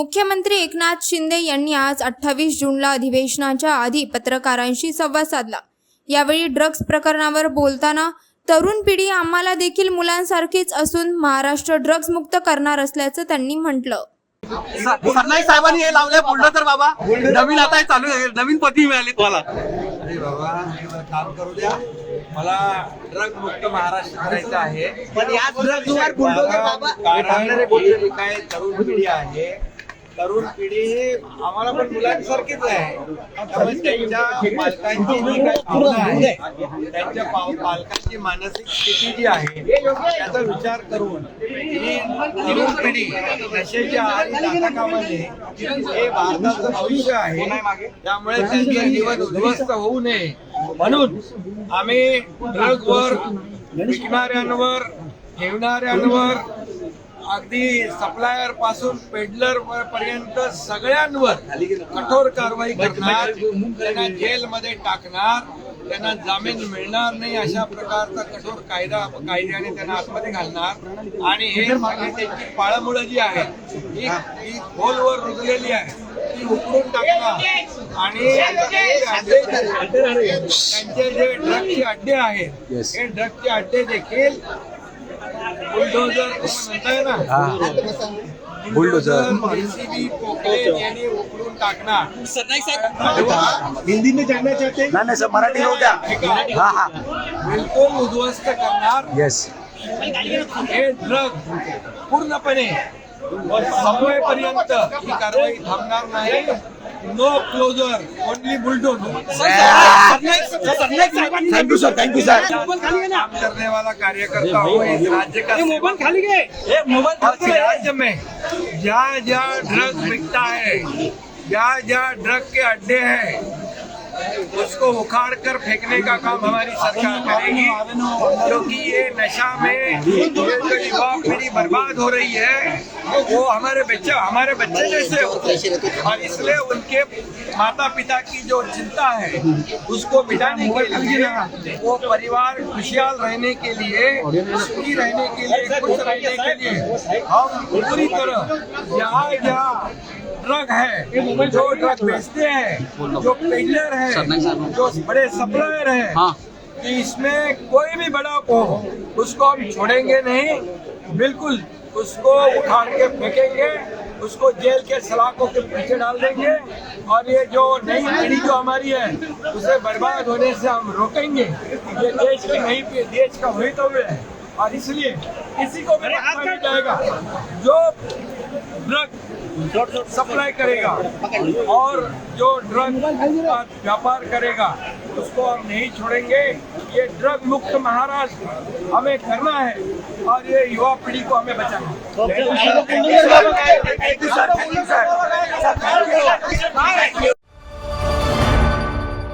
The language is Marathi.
मुख्यमंत्री एकनाथ शिंदे यांनी आज अठ्ठावीस जूनला अधिवेशनाच्या आधी पत्रकारांशी संवाद साधला. यावेळी ड्रग्ज प्रकरणावर बोलताना तरुण पिढी आम्हाला देखील मुलांसारखीच असून महाराष्ट्र ड्रग्ज मुक्त करणार असल्याचं त्यांनी म्हटलं. सरनाईक साहेबांनी हे लावलंय बुलडोझर बाबा. नवीन आता हे चालू आहे. नवीन पती मिळाली तुम्हाला. अरे बाबा मला काम करू द्या. मला ड्रग मुक्त महाराष्ट्र करायचं आहे. पण या ही काय तरुण पिढी आहे. तरुण पिढी हे आम्हाला पण मुलांसारखीच आहे. त्यामुळे त्यांच्या पालकांची जी काही भावना आहे त्यांच्या पाव- पालकांची मानसिक स्थिती जी आहे त्याचा विचार करून ही तरुण पिढी नशेच्या आहारी जाता कामा नये हे भारताचं भविष्य आहे. त्यामुळे त्यांचं जीवन उद्ध्वस्त होऊ नये. म्हणून आम्ही ड्रगवर विकणाऱ्यांवर ठेवणाऱ्यांवर अगदी सप्लायरपासून पेडलर पर्यंत सगळ्यांवर कठोर कारवाई करणार. त्यांना जेलमध्ये टाकणार. त्यांना जामीन मिळणार नाही अशा प्रकारचा कठोर कायदा कायद्याने त्यांना आतमध्ये घालणार. आणि हे त्यांची पाळमुळं जी आहे ही ही खोलवर रुजलेली आहे ती उकळून टाकणार. आणि त्यांचे जे ड्रगचे अड्डे आहेत हे ड्रगचे अड्डे देखील सरनाईक साहेब. हिंदी में जानना चाहते हैं नाही सर मराठी होऊ द्या. हा हा. बिलकुल उद्ध्वस्त करणार. येस हे ड्रग पूर्णपणे संपवेपर्यंत ही कारवाई थांबणार नाही. No closure only thank you sir thank you sir काम करने वाला कार्यकर्ता हो इस राज्य का मोबाइल खाली गए इस राज्य में जहाँ जहाँ ड्रग बिकता है जहाँ जहाँ ड्रग के अड्डे हैं उसको उखाड़ कर फेंकने का काम हमारी सरकार करेगी, क्योंकि ये नशा में युवा पीढ़ी बर्बाद हो रही है। वो हमारे बच्चे हमारे बच्चे जैसे हो और इसलिए उनके माता पिता की जो चिंता है, उसको मिटाने के लिए, वो परिवार खुशहाल रहने के लिए, सुखी रहने के लिए, खुश रहने के लिए, हम पूरी तरह जहाँ जहाँ ड्रग है जो ड्रग बेचते हैं जो पेडलर है जो बड़े सप्लायर है कि इसमें कोई भी बड़ा हो उसको हम छोड़ेंगे नहीं बिल्कुल उसको उखाड़ के फेंकेंगे उसको जेल के सलाखों के पीछे डाल देंगे और ये जो नई पीढ़ी जो हमारी है उसे बर्बाद होने से हम रोकेंगे। ये देश की नई देश का भवितव्य है और इसलिए किसी को नहीं जाएगा जो ड्रग सप्लाई करेगा और जो ड्रग का व्यापार करेगा उसको हम नहीं छोड़ेंगे। ये ड्रग मुक्त महाराष्ट्र हमें करना है और ये युवा पीढ़ी को हमें बचाना है।